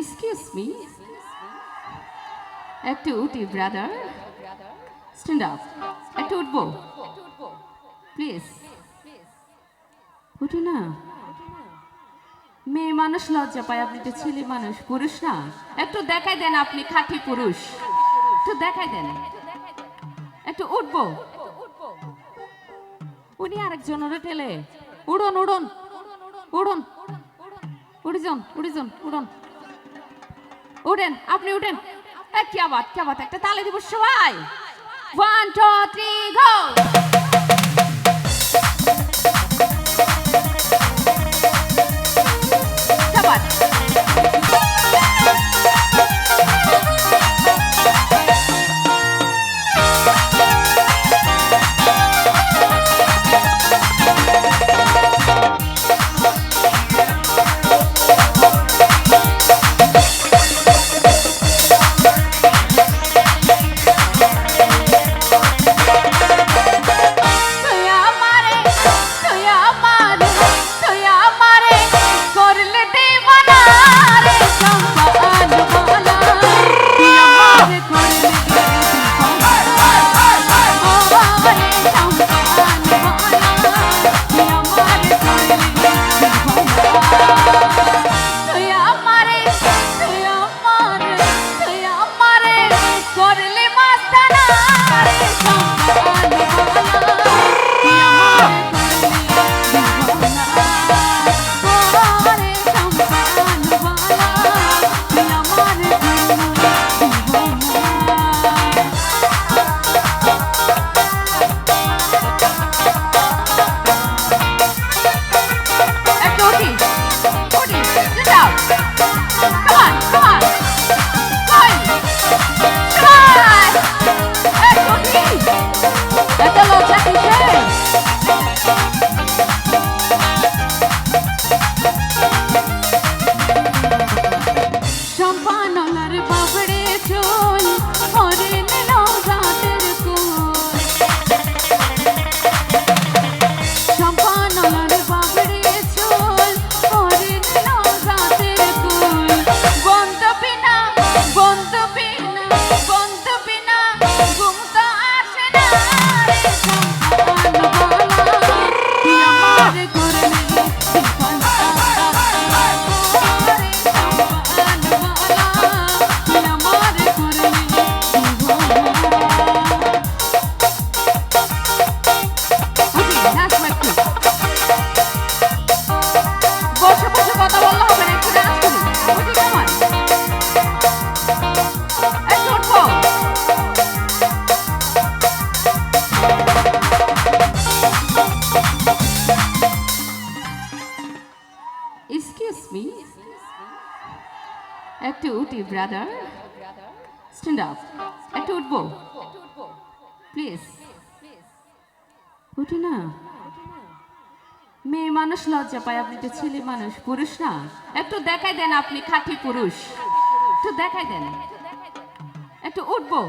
Excuse me একটু উঠি brother stand up একটু উঠবো প্লিজ উঠি না? মেয়ে মানুষ লজ্জা পায়। আপনি তো ছেলে মানুষ, পুরুষ না? একটু দেখাই দেন আপনি খাঁটি পুরুষ। একটু দেখাই দেন। একটু উঠবো উনি আরেকজনের ঠেলে। উড়ন উড়ন। উড়ন উড়ে যান উড়ে যান উড়ন। উঠেন, আপনি উঠেন। কি আবার কি আবার একটা তালে দিব সবাই। ওয়ান টু থ্রি গো আমারে তুই 转转 একটু উঠি ব্রাদার স্ট্যান্ড আপ একটু উঠবো প্লিজ উঠি না মেয়ে মানুষ লজ্জা পায়, আপনি তো ছেলে মানুষ, পুরুষ না। একটু দেখাই দেন আপনি খাঁটি পুরুষ। একটু দেখাই দেন। একটু উঠবো।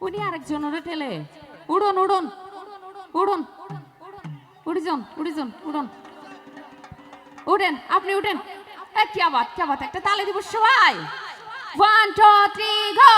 উনি আরেকজনের ঠেলে। উড়ন উড়ন। উড়ন। উড়ি যান উড়ি উড়ন উঠেন আপনি উঠেন। কি আবার কি আবার, একটা তালে দিব সবাই। ওয়ান টু থ্রি গো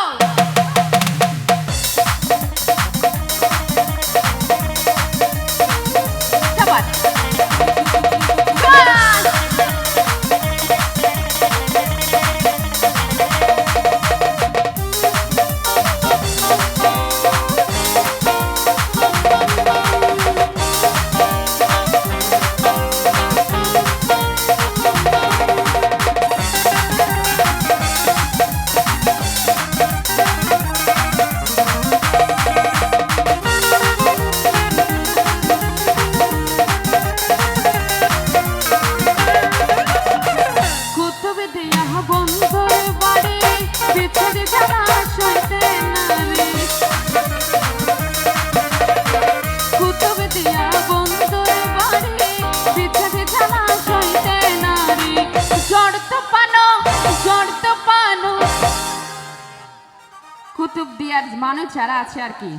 কুতুবদিয়ার মানুষ যারা আছে আর কি,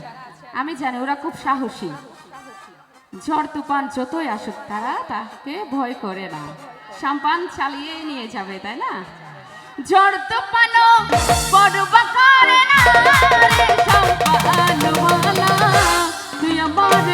আমি জানি ওরা খুব সাহসী। ঝড় তুফান যতই আসুক, তারা তাকে ভয় করে না। সাম্পান চালিয়ে নিয়ে যাবে, তাই না? ঝড় তুফানো বড় তুই আমার